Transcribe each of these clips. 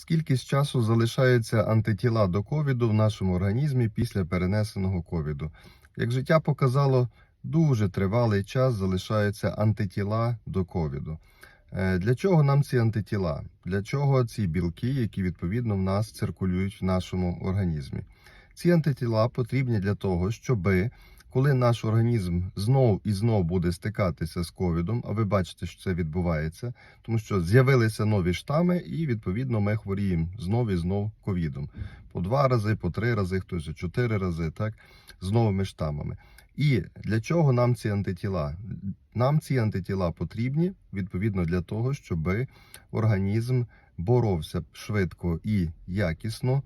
Скільки з часу залишаються антитіла до ковіду в нашому організмі після перенесеного ковіду? Як життя показало, дуже тривалий час залишаються антитіла до ковіду. Е, Для чого нам ці антитіла? Для чого ці білки, які відповідно в нас циркулюють в нашому організмі? Ці антитіла потрібні для того, щоби коли наш організм знов і знов буде стикатися з ковідом, а ви бачите, що це відбувається, тому що з'явилися нові штами, і відповідно ми хворіємо знов і знов ковідом. По два рази, по три рази, хтось чотири рази, так, з новими штамами. І для чого нам ці антитіла? Нам ці антитіла потрібні відповідно для того, щоб організм боровся швидко і якісно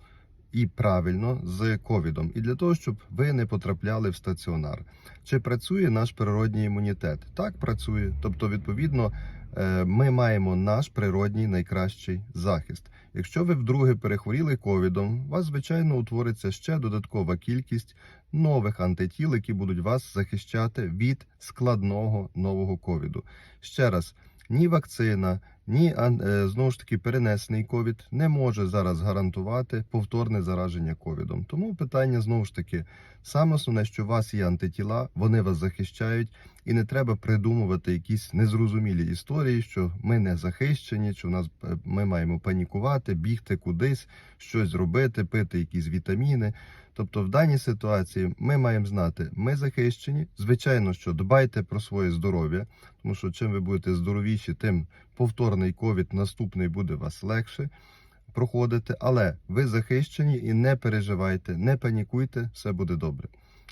і правильно з ковідом, і для того, щоб ви не потрапляли в стаціонар. Чи працює наш природній імунітет? Так працює. Тобто, відповідно, е, ми маємо наш природній найкращий захист. Якщо ви вдруге перехворіли ковідом, у вас звичайно утвориться ще додаткова кількість нових антитіл, які будуть вас захищати від складного нового ковіду. Ще раз. Ні вакцина, ні е, знову ж таки перенесений ковід не може зараз гарантувати повторне зараження ковідом. Тому питання знову ж таки саме основне, що у вас є антитіла, вони вас захищають, і не треба придумувати якісь незрозумілі історії, що ми не захищені, що в нас е, ми маємо панікувати, бігти кудись, щось робити, пити якісь вітаміни. Тобто, в даній ситуації ми маємо знати, ми захищені. Звичайно, що дбайте про своє здоров'я, тому що чим ви будете здоровіші, тим повторний ковід наступний буде вас легше проходити. Але ви захищені і не переживайте, не панікуйте, все буде добре.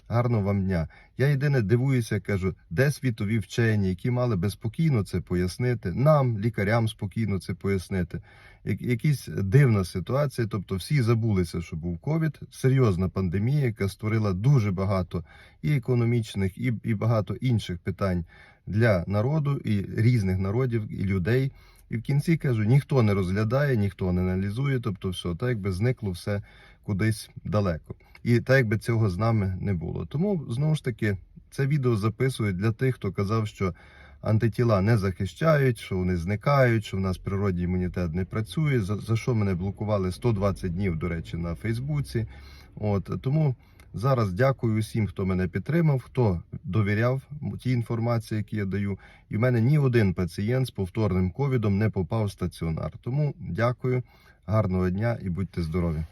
Гарного вам дня. Я єдине дивуюся, кажу, де світові вчені, які мали би спокійно це пояснити, нам, лікарям, спокійно це пояснити. Якась дивна ситуація, тобто всі забулися, що був ковід, серйозна пандемія, яка створила дуже багато і економічних, і, і багато інших питань для народу і різних народів і людей. І в кінці кажу, ніхто не розглядає, ніхто не аналізує, тобто все, так якби зникло все кудись далеко. І так якби цього з нами не було. Тому знову ж таки це відео записують для тих, хто казав, що антитіла не захищають, що вони зникають, що в нас природній імунітет не працює. За, за що мене блокували 120 днів, до речі, на Фейсбуці. От тому зараз дякую усім, хто мене підтримав, хто довіряв тій інформації, які я даю. І в мене ні один пацієнт з повторним ковідом не попав в стаціонар. Тому дякую, гарного дня і будьте здорові.